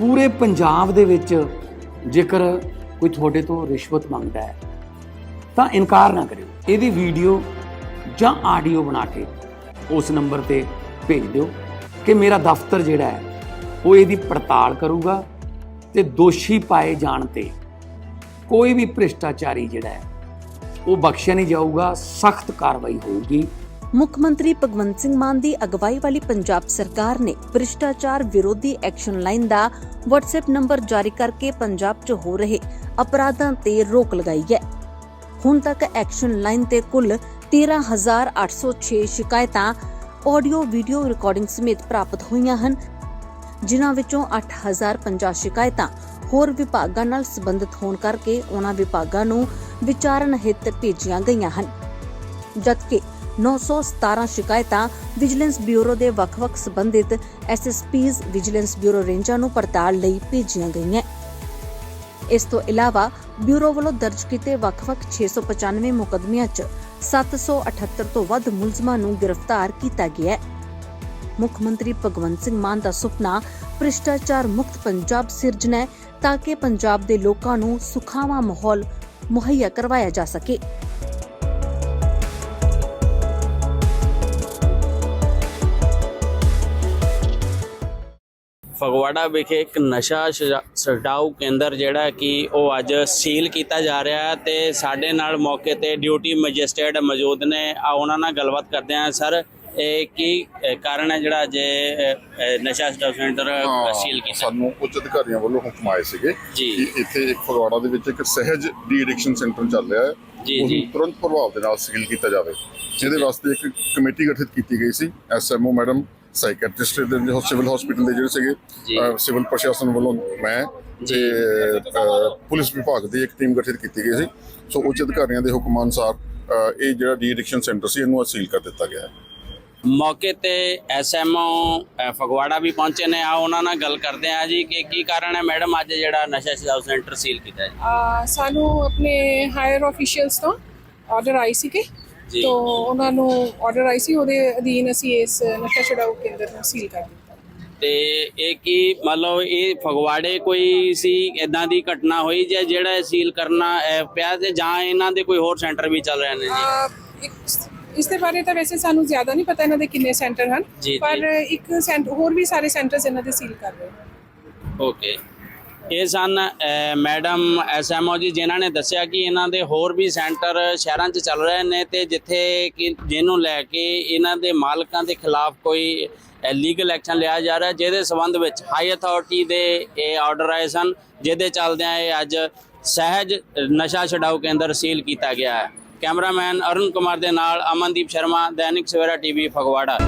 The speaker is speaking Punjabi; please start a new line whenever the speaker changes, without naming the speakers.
ਪੂਰੇ ਪੰਜਾਬ ਦੇ ਵਿੱਚ ਜੇਕਰ ਕੋਈ ਤੁਹਾਡੇ ਤੋਂ ਰਿਸ਼ਵਤ ਮੰਗਦਾ ਹੈ, ਤਾਂ ਇਨਕਾਰ ਨਾ ਕਰਿਓ। ਇਹਦੀ ਵੀਡੀਓ ਜਾਂ ਆਡੀਓ ਬਣਾ ਕੇ ਉਸ ਨੰਬਰ ਤੇ ਭੇਜ ਦਿਓ ਕਿ ਮੇਰਾ ਦਫ਼ਤਰ ਜਿਹੜਾ ਹੈ, ਉਹ ਇਹਦੀ ਪੜਤਾਲ ਕਰੂਗਾ ਤੇ ਦੋਸ਼ੀ ਪਾਏ ਜਾਣ ਤੇ ਕੋਈ ਵੀ ਭ੍ਰਿਸ਼ਟਾਚਾਰੀ ਜਿਹੜਾ ਹੈ, ਉਹ ਬਖਸ਼ਿਆ ਨਹੀਂ ਜਾਊਗਾ, ਸਖਤ ਕਾਰਵਾਈ ਹੋਊਗੀ।
ਮੁੱਖ ਮੰਤਰੀ ਭਗਵੰਤ ਸਿੰਘ ਮਾਨ ਦੀ ਅਗਵਾਈ ਵਾਲੀ ਪੰਜਾਬ ਸਰਕਾਰ ਨੇ ਭ੍ਰਿਸ਼ਟਾਚਾਰ ਵਿਰੋਧੀ ਐਕਸ਼ਨ ਲਾਈਨ ਦਾ WhatsApp ਨੰਬਰ ਜਾਰੀ ਕਰਕੇ ਪੰਜਾਬ 'ਚ ਹੋ ਰਹੇ ਅਪਰਾਧਾਂ ਤੇ ਰੋਕ ਲਗਾਈ ਹੈ। ਹੁਣ ਤੱਕ ਐਕਸ਼ਨ ਲਾਈਨ ਤੇ ਕੁੱਲ 13806 ਸ਼ਿਕਾਇਤਾਂ ਆਡੀਓ, ਵੀਡੀਓ ਰਿਕਾਰਡਿੰਗ ਸਮੇਤ ਪ੍ਰਾਪਤ ਹੋਈਆਂ ਹਨ, ਜਿਨ੍ਹਾਂ ਵਿੱਚੋਂ 8050 ਸ਼ਿਕਾਇਤਾਂ ਹੋਰ ਵਿਭਾਗਾਂ ਨਾਲ ਸੰਬੰਧਿਤ ਹੋਣ ਕਰਕੇ ਉਹਨਾਂ ਵਿਭਾਗਾਂ ਨੂੰ ਵਿਚਾਰਨ ਹਿੱਤ ਭੇਜੀਆਂ ਗਈਆਂ ਹਨ। ਜਦਕਿ 917 ਸ਼ਿਕਾਇਤਾਂ ਵਿਜੀਲੈਂਸ ਬਿਊਰੋ ਦੇ ਵੱਖ-ਵੱਖ ਸੰਬੰਧਿਤ ਐਸਐਸਪੀਜ਼ ਵਿਜੀਲੈਂਸ ਬਿਊਰੋ ਰੇਂਜਾਂ ਨੂੰ ਪੜਤਾਲ ਲਈ ਭੇਜੀਆਂ ਗਈਆਂ। ਇਸ ਤੋਂ ਇਲਾਵਾ ਬਿਊਰੋ ਵੱਲੋਂ ਦਰਜ ਕੀਤੇ ਵੱਖ-ਵੱਖ 695 ਮੁਕੱਦਮਿਆਂ 'ਚ 778 ਤੋਂ ਵੱਧ ਮੁਲਜ਼ਮਾਂ ਨੂੰ ਗ੍ਰਿਫਤਾਰ ਕੀਤਾ ਗਿਆ ਹੈ। ਮੁੱਖ ਮੰਤਰੀ ਭਗਵੰਤ ਸਿੰਘ ਮਾਨ ਦਾ ਸੁਪਨਾ ਭ੍ਰਿਸ਼ਟਾਚਾਰ ਮੁਕਤ ਪੰਜਾਬ ਸਿਰਜਣਾ ਹੈ ਤਾਂ ਕਿ ਪੰਜਾਬ ਦੇ ਲੋਕਾਂ ਨੂੰ ਸੁਖਾਵਾਂ ਮਾਹੌਲ ਮੁਹੱਈਆ ਕਰਵਾਇਆ ਜਾ ਸਕੇ।
ਫਗਵਾੜਾ ਵਿਖੇ ਇੱਕ ਨਸ਼ਾ ਛਡਾ- ਛਡਾਊ ਕੇਂਦਰ ਜਿਹੜਾ ਕਿ ਉਹ ਅੱਜ ਸੀਲ ਕੀਤਾ ਜਾ ਰਿਹਾ ਹੈ ਤੇ ਸਾਡੇ ਨਾਲ ਮੌਕੇ ਤੇ ਡਿਊਟੀ ਮੈਜਿਸਟ੍ਰੇਟ ਮੌਜੂਦ ਨੇ। ਆ ਉਹਨਾਂ ਨਾਲ ਗੱਲਬਾਤ ਕਰਦੇ ਹਾਂ। ਸਰ ਇਹ ਕੀ ਕਾਰਨ ਹੈ ਜਿਹੜਾ ਅ, ਨਸ਼ਾ ਛਡਾਊ ਸੈਂਟਰ ਸੀਲ ਕੀਤਾ?
ਸਾਨੂੰ ਉੱਚ ਅਧਿਕਾਰੀਆਂ ਵੱਲੋਂ ਹੁਕਮ ਆਏ ਸੀਗੇ
ਜੀ।
ਕਿ ਇੱਥੇ ਇੱਕ ਫਗਵਾੜਾ ਦੇ ਵਿੱਚ ਇੱਕ ਸਹਿਜ ਡੀ ਐਡਿਕਸ਼ਨ ਸੈਂਟਰ ਚੱਲ ਰਿਹਾ ਹੈ।
ਜੀ,
ਉਹਨੂੰ
ਜੀ।
ਤੁਰੰਤ ਪ੍ਰਭਾਵ ਦੇ ਨਾਲ ਸੀਲ ਕੀਤਾ ਜਾਵੇ ਜਿਹਦੇ ਵਾਸਤੇ ਇੱਕ ਕਮੇਟੀ ਗਠਿਤ ਕੀਤੀ ਗਈ ਸੀ। ਐਸਐਮਓ ਮੈਡਮ ਸਾਈਕੈਟ੍ਰਿਸਟ ਦੇ ਜੋ ਸਿਵਲ ਹਸਪੀਟਲ ਦੇ ਜਿਹੜੇ
ਜੀ।
ਸੀਗੇ ਸਿਵਲ ਪ੍ਰਸ਼ਾਸਨ ਵੱਲੋਂ ਮੈਂ ਤੇ ਪੁਲਿਸ ਵਿਭਾਗ ਦੀ ਇੱਕ ਟੀਮ ਗਠਿਤ ਕੀਤੀ ਗਈ ਸੀ। ਸੋ ਉੱਚ ਅਧਿਕਾਰੀਆਂ ਦੇ ਹੁਕਮ ਅਨੁਸਾਰ ਇਹ ਜਿਹੜਾ ਡੀ ਐਡਿਕਸ਼ਨ ਸੈਂਟਰ ਸੀ ਇਹਨੂੰ ਸੀਲ ਕਰ ਦਿੱਤਾ ਗਿਆ ਹੈ।
ਮੌਕੇ ਤੇ ਐਸਐਮਓ ਫਗਵਾੜਾ ਵੀ ਪਹੁੰਚੇ ਨੇ। ਆ ਉਹਨਾਂ ਨਾਲ ਗੱਲ ਕਰਦੇ ਆ ਜੀ ਕਿ ਕੀ ਕਾਰਨ ਹੈ। ਮੈਡਮ ਅੱਜ ਜਿਹੜਾ ਨਸ਼ਾ ਛਡਾਊ ਸੈਂਟਰ ਸੀਲ ਕੀਤਾ ਹੈ
ਆ ਸਾਨੂੰ ਆਪਣੇ ਹਾਇਰ ਆਫੀਸ਼ੀਅਲਸ ਤੋਂ ਆਰਡਰ ਆਈ ਸੀ ਕਿ
ਜੀ।
ਤੋਂ ਉਹਨਾਂ ਨੂੰ ਆਰਡਰ ਆਈ ਸੀ ਉਹਦੇ ਅਧੀਨ ਅਸੀਂ ਇਸ ਨਸ਼ਾ ਛਡਾਊ ਕੇਂਦਰ ਨੂੰ ਸੀਲ ਕਰ ਦਿੱਤਾ।
ਤੇ ਇਹ ਕੀ ਮਤਲਬ ਇਹ ਫਗਵਾੜੇ ਕੋਈ ਸੀ ਇਦਾਂ ਦੀ ਘਟਨਾ ਹੋਈ ਜੇ ਜਿਹੜਾ ਸੀਲ ਕਰਨਾ ਪਿਆ ਤੇ ਜਾਂ ਇਹਨਾਂ ਦੇ ਕੋਈ ਹੋਰ ਸੈਂਟਰ ਵੀ ਚੱਲ ਰਹੇ ਨੇ ਜੀ?
ਇਸ ਦੇ ਬਾਰੇ ਤਾਂ ਵੈਸੇ ਸਾਨੂੰ ਜ਼ਿਆਦਾ ਨਹੀਂ ਪਤਾ ਇਹਨਾਂ ਦੇ ਕਿੰਨੇ ਸੈਂਟਰ ਹਨ। ਪਰ ਇੱਕ ਸੈਂਟਰ ਹੋਰ ਵੀ ਸਾਰੇ ਸੈਂਟਰਸ ਇਹਨਾਂ ਦੇ ਸੀਲ ਕਰ ਰਹੇ
ਓਕੇ ਇਹ ਸਨ ਅਹ, ਮੈਡਮ ਐਸਐਮਓ ਜੀ ਜਿਨ੍ਹਾਂ ਨੇ ਦੱਸਿਆ ਕਿ ਇਹਨਾਂ ਦੇ ਹੋਰ ਵੀ ਸੈਂਟਰ ਸ਼ਹਿਰਾਂ 'ਚ ਚੱਲ ਰਹੇ ਨੇ ਤੇ ਜਿੱਥੇ ਕਿ ਜਿਹਨੂੰ ਲੈ ਕੇ ਇਹਨਾਂ ਦੇ ਮਾਲਕਾਂ ਦੇ ਖਿਲਾਫ ਕੋਈ ਲੀਗਲ ਐਕਸ਼ਨ ਲਿਆ ਜਾ ਰਿਹਾ ਜਿਹਦੇ ਸਬੰਧ ਵਿੱਚ ਹਾਈ ਅਥਾਰਟੀ ਦੇ ਇਹ ਆਰਡਰ ਆਏ ਸਨ ਜਿਹਦੇ ਚੱਲਦਿਆਂ ਇਹ ਅੱਜ ਸਹਿਜ ਨਸ਼ਾ ਛਡਾਓ ਕੇਂਦਰ ਸੀਲ ਕੀਤਾ ਗਿਆ ਹੈ। ਕੈਮਰਾਮੈਨ ਅਰੁਣ ਕੁਮਾਰ ਦੇ ਨਾਲ ਅਮਨਦੀਪ ਸ਼ਰਮਾ ਦੈਨਿਕ ਸਵੇਰਾ ਟੀਵੀ ਫਗਵਾੜਾ।